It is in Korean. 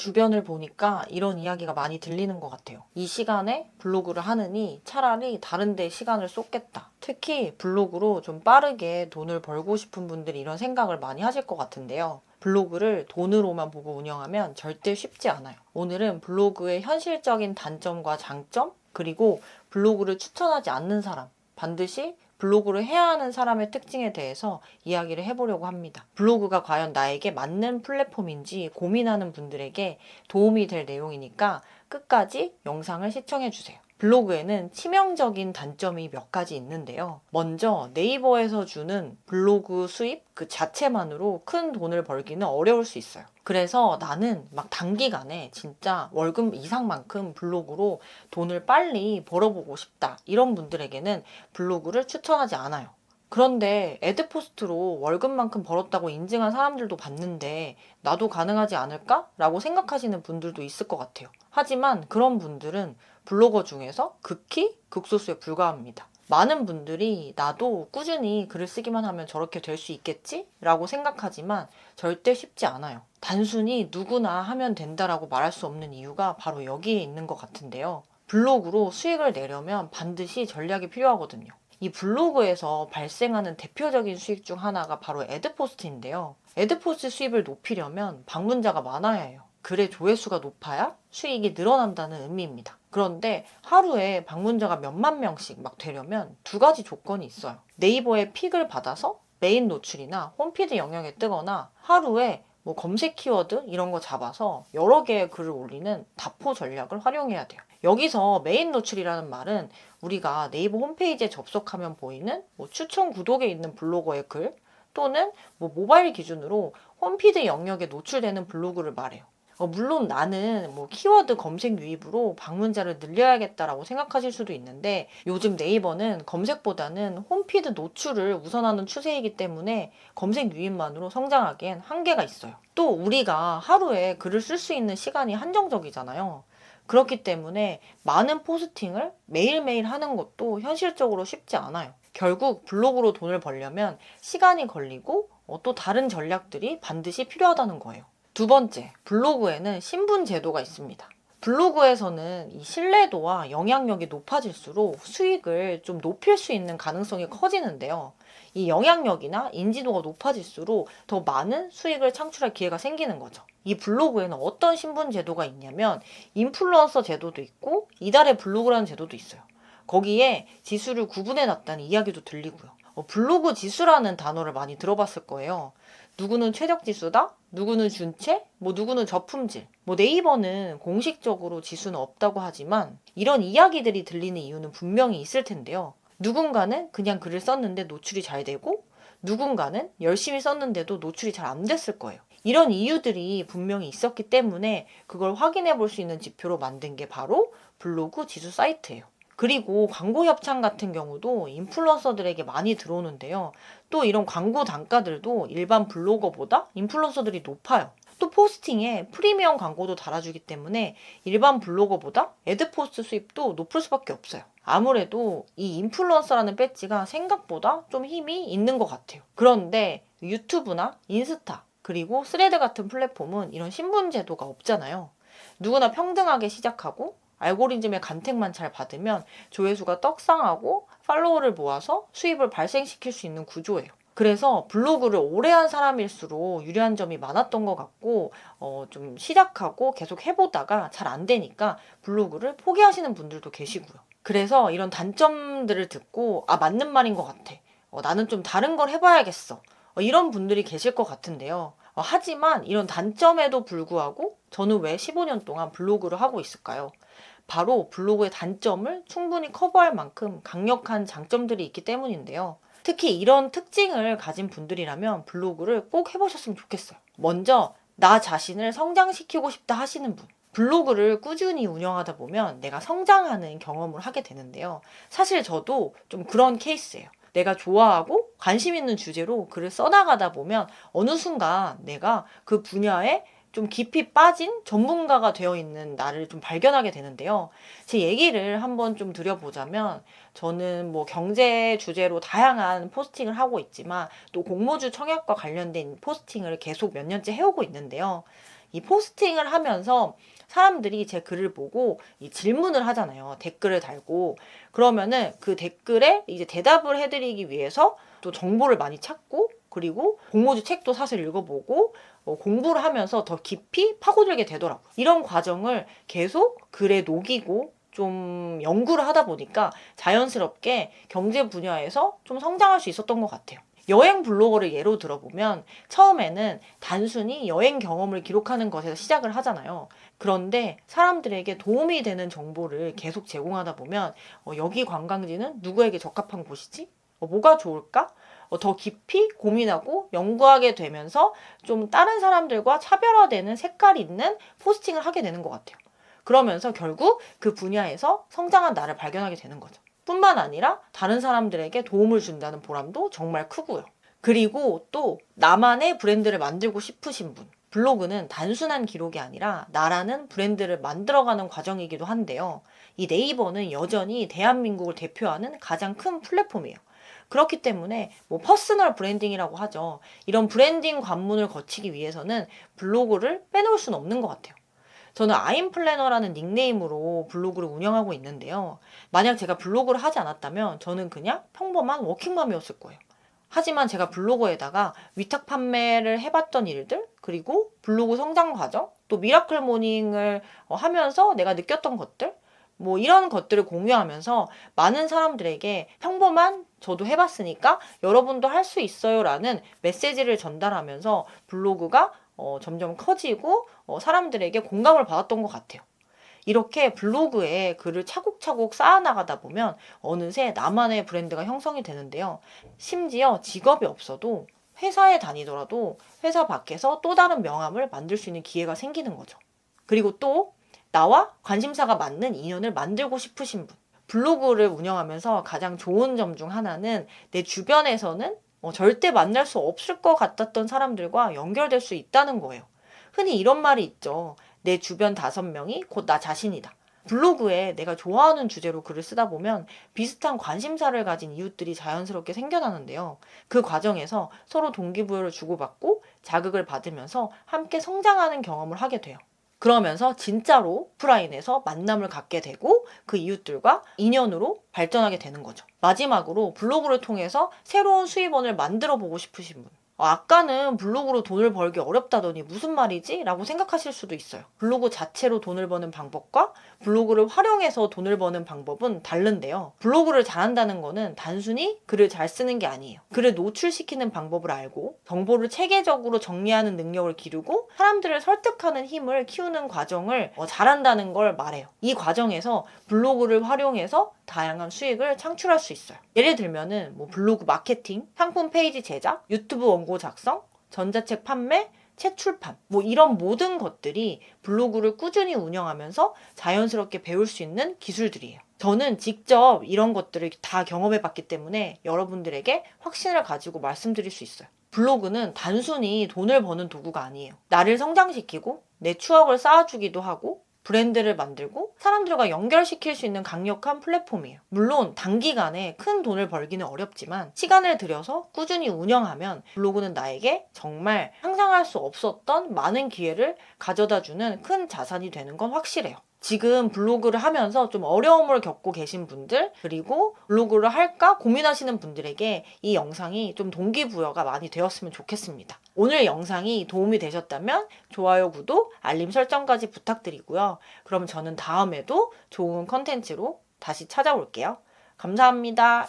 주변을 보니까 이런 이야기가 많이 들리는 것 같아요. 이 시간에 블로그를 하느니 차라리 다른 데 시간을 쏟겠다. 특히 블로그로 좀 빠르게 돈을 벌고 싶은 분들이 이런 생각을 많이 하실 것 같은데요. 블로그를 돈으로만 보고 운영하면 절대 쉽지 않아요. 오늘은 블로그의 현실적인 단점과 장점, 그리고 블로그를 추천하지 않는 사람, 반드시 블로그를 해야 하는 사람의 특징에 대해서 이야기를 해보려고 합니다. 블로그가 과연 나에게 맞는 플랫폼인지 고민하는 분들에게 도움이 될 내용이니까 끝까지 영상을 시청해주세요. 블로그에는 치명적인 단점이 몇 가지 있는데요. 먼저 네이버에서 주는 블로그 수입 그 자체만으로 큰 돈을 벌기는 어려울 수 있어요. 그래서 나는 막 단기간에 진짜 월급 이상만큼 블로그로 돈을 빨리 벌어보고 싶다. 이런 분들에게는 블로그를 추천하지 않아요. 그런데 애드포스트로 월급만큼 벌었다고 인증한 사람들도 봤는데 나도 가능하지 않을까? 라고 생각하시는 분들도 있을 것 같아요. 하지만 그런 분들은 블로거 중에서 극히 극소수에 불과합니다. 많은 분들이 나도 꾸준히 글을 쓰기만 하면 저렇게 될 수 있겠지? 라고 생각하지만 절대 쉽지 않아요. 단순히 누구나 하면 된다라고 말할 수 없는 이유가 바로 여기에 있는 것 같은데요. 블로그로 수익을 내려면 반드시 전략이 필요하거든요. 이 블로그에서 발생하는 대표적인 수익 중 하나가 바로 애드포스트인데요. 애드포스트 수입을 높이려면 방문자가 많아야 해요. 글의 조회수가 높아야 수익이 늘어난다는 의미입니다. 그런데 하루에 방문자가 몇만 명씩 막 되려면 두 가지 조건이 있어요. 네이버에 픽을 받아서 메인 노출이나 홈피드 영역에 뜨거나 하루에 뭐 검색 키워드 이런 거 잡아서 여러 개의 글을 올리는 다포 전략을 활용해야 돼요. 여기서 메인 노출이라는 말은 우리가 네이버 홈페이지에 접속하면 보이는 뭐 추천 구독에 있는 블로거의 글 또는 뭐 모바일 기준으로 홈피드 영역에 노출되는 블로그를 말해요. 어, 물론 나는 뭐 키워드 검색 유입으로 방문자를 늘려야겠다라고 생각하실 수도 있는데 요즘 네이버는 검색보다는 홈피드 노출을 우선하는 추세이기 때문에 검색 유입만으로 성장하기엔 한계가 있어요. 또 우리가 하루에 글을 쓸 수 있는 시간이 한정적이잖아요. 그렇기 때문에 많은 포스팅을 매일매일 하는 것도 현실적으로 쉽지 않아요. 결국 블로그로 돈을 벌려면 시간이 걸리고 어, 또 다른 전략들이 반드시 필요하다는 거예요. 두 번째, 블로그에는 신분 제도가 있습니다. 블로그에서는 이 신뢰도와 영향력이 높아질수록 수익을 좀 높일 수 있는 가능성이 커지는데요. 이 영향력이나 인지도가 높아질수록 더 많은 수익을 창출할 기회가 생기는 거죠. 이 블로그에는 어떤 신분 제도가 있냐면 인플루언서 제도도 있고 이달의 블로그라는 제도도 있어요. 거기에 지수를 구분해 놨다는 이야기도 들리고요. 어, 블로그 지수라는 단어를 많이 들어봤을 거예요. 누구는 최적 지수다? 누구는 준체? 뭐 누구는 저품질? 뭐 네이버는 공식적으로 지수는 없다고 하지만 이런 이야기들이 들리는 이유는 분명히 있을 텐데요. 누군가는 그냥 글을 썼는데 노출이 잘 되고 누군가는 열심히 썼는데도 노출이 잘 안 됐을 거예요. 이런 이유들이 분명히 있었기 때문에 그걸 확인해 볼 수 있는 지표로 만든 게 바로 블로그 지수 사이트예요. 그리고 광고 협찬 같은 경우도 인플루언서들에게 많이 들어오는데요. 또 이런 광고 단가들도 일반 블로거보다 인플루언서들이 높아요. 또 포스팅에 프리미엄 광고도 달아주기 때문에 일반 블로거보다 애드포스트 수입도 높을 수밖에 없어요. 아무래도 이 인플루언서라는 배지가 생각보다 좀 힘이 있는 것 같아요. 그런데 유튜브나 인스타 그리고 스레드 같은 플랫폼은 이런 신분 제도가 없잖아요. 누구나 평등하게 시작하고 알고리즘의 간택만 잘 받으면 조회수가 떡상하고 팔로워를 모아서 수입을 발생시킬 수 있는 구조예요. 그래서 블로그를 오래 한 사람일수록 유리한 점이 많았던 것 같고, 어, 좀 시작하고 계속 해보다가 잘 안 되니까 블로그를 포기하시는 분들도 계시고요. 그래서 이런 단점들을 듣고, 아, 맞는 말인 것 같아. 어, 나는 좀 다른 걸 해봐야겠어. 어, 이런 분들이 계실 것 같은데요. 어, 하지만 이런 단점에도 불구하고 저는 왜 15년 동안 블로그를 하고 있을까요? 바로 블로그의 단점을 충분히 커버할 만큼 강력한 장점들이 있기 때문인데요. 특히 이런 특징을 가진 분들이라면 블로그를 꼭 해보셨으면 좋겠어요. 먼저 나 자신을 성장시키고 싶다 하시는 분. 블로그를 꾸준히 운영하다 보면 내가 성장하는 경험을 하게 되는데요. 사실 저도 좀 그런 케이스예요. 내가 좋아하고 관심 있는 주제로 글을 써나가다 보면 어느 순간 내가 그 분야에 좀 깊이 빠진 전문가가 되어 있는 나를 좀 발견하게 되는데요. 제 얘기를 한번 좀 드려보자면 저는 뭐 경제 주제로 다양한 포스팅을 하고 있지만 또 공모주 청약과 관련된 포스팅을 계속 몇 년째 해오고 있는데요. 이 포스팅을 하면서 사람들이 제 글을 보고 이 질문을 하잖아요. 댓글을 달고 그러면은 그 댓글에 이제 대답을 해드리기 위해서 또 정보를 많이 찾고 그리고 공모주 책도 사실 읽어보고 어, 공부를 하면서 더 깊이 파고들게 되더라고요. 이런 과정을 계속 글에 녹이고 좀 연구를 하다 보니까 자연스럽게 경제 분야에서 좀 성장할 수 있었던 것 같아요. 여행 블로거를 예로 들어보면 처음에는 단순히 여행 경험을 기록하는 것에서 시작을 하잖아요. 그런데 사람들에게 도움이 되는 정보를 계속 제공하다 보면 어, 여기 관광지는 누구에게 적합한 곳이지? 어, 뭐가 좋을까? 어, 더 깊이 고민하고 연구하게 되면서 좀 다른 사람들과 차별화되는 색깔 있는 포스팅을 하게 되는 것 같아요. 그러면서 결국 그 분야에서 성장한 나를 발견하게 되는 거죠. 뿐만 아니라 다른 사람들에게 도움을 준다는 보람도 정말 크고요. 그리고 또 나만의 브랜드를 만들고 싶으신 분. 블로그는 단순한 기록이 아니라 나라는 브랜드를 만들어가는 과정이기도 한데요. 이 네이버는 여전히 대한민국을 대표하는 가장 큰 플랫폼이에요. 그렇기 때문에 뭐 퍼스널 브랜딩이라고 하죠. 이런 브랜딩 관문을 거치기 위해서는 블로그를 빼놓을 수는 없는 것 같아요. 저는 아임 플래너라는 닉네임으로 블로그를 운영하고 있는데요. 만약 제가 블로그를 하지 않았다면 저는 그냥 평범한 워킹맘이었을 거예요. 하지만 제가 블로그에다가 위탁 판매를 해봤던 일들, 그리고 블로그 성장 과정, 또 미라클 모닝을 어, 하면서 내가 느꼈던 것들, 뭐 이런 것들을 공유하면서 많은 사람들에게 평범한 저도 해봤으니까 여러분도 할 수 있어요라는 메시지를 전달하면서 블로그가 어, 점점 커지고 어, 사람들에게 공감을 받았던 것 같아요. 이렇게 블로그에 글을 차곡차곡 쌓아나가다 보면 어느새 나만의 브랜드가 형성이 되는데요. 심지어 직업이 없어도 회사에 다니더라도 회사 밖에서 또 다른 명함을 만들 수 있는 기회가 생기는 거죠. 그리고 또 나와 관심사가 맞는 인연을 만들고 싶으신 분. 블로그를 운영하면서 가장 좋은 점 중 하나는 내 주변에서는 어, 절대 만날 수 없을 것 같았던 사람들과 연결될 수 있다는 거예요. 흔히 이런 말이 있죠. 내 주변 다섯 명이 곧 나 자신이다. 블로그에 내가 좋아하는 주제로 글을 쓰다 보면 비슷한 관심사를 가진 이웃들이 자연스럽게 생겨나는데요. 그 과정에서 서로 동기부여를 주고받고 자극을 받으면서 함께 성장하는 경험을 하게 돼요. 그러면서 진짜로 오프라인에서 만남을 갖게 되고 그 이웃들과 인연으로 발전하게 되는 거죠. 마지막으로 블로그를 통해서 새로운 수입원을 만들어 보고 싶으신 분. 어, 아까는 블로그로 돈을 벌기 어렵다더니 무슨 말이지? 라고 생각하실 수도 있어요. 블로그 자체로 돈을 버는 방법과 블로그를 활용해서 돈을 버는 방법은 다른데요. 블로그를 잘한다는 거는 단순히 글을 잘 쓰는 게 아니에요. 글을 노출시키는 방법을 알고 정보를 체계적으로 정리하는 능력을 기르고 사람들을 설득하는 힘을 키우는 과정을 어, 잘한다는 걸 말해요. 이 과정에서 블로그를 활용해서 다양한 수익을 창출할 수 있어요. 예를 들면은 뭐 블로그 마케팅, 상품 페이지 제작, 유튜브 원고 작성, 전자책 판매, 책 출판, 뭐 이런 모든 것들이 블로그를 꾸준히 운영하면서 자연스럽게 배울 수 있는 기술들이에요. 저는 직접 이런 것들을 다 경험해 봤기 때문에 여러분들에게 확신을 가지고 말씀드릴 수 있어요. 블로그는 단순히 돈을 버는 도구가 아니에요. 나를 성장시키고 내 추억을 쌓아주기도 하고 브랜드를 만들고 사람들과 연결시킬 수 있는 강력한 플랫폼이에요. 물론 단기간에 큰 돈을 벌기는 어렵지만 시간을 들여서 꾸준히 운영하면 블로그는 나에게 정말 상상할 수 없었던 많은 기회를 가져다 주는 큰 자산이 되는 건 확실해요. 지금 블로그를 하면서 좀 어려움을 겪고 계신 분들, 그리고 블로그를 할까 고민하시는 분들에게 이 영상이 좀 동기부여가 많이 되었으면 좋겠습니다. 오늘 영상이 도움이 되셨다면 좋아요, 구독, 알림 설정까지 부탁드리고요. 그럼 저는 다음에도 좋은 컨텐츠로 다시 찾아올게요. 감사합니다.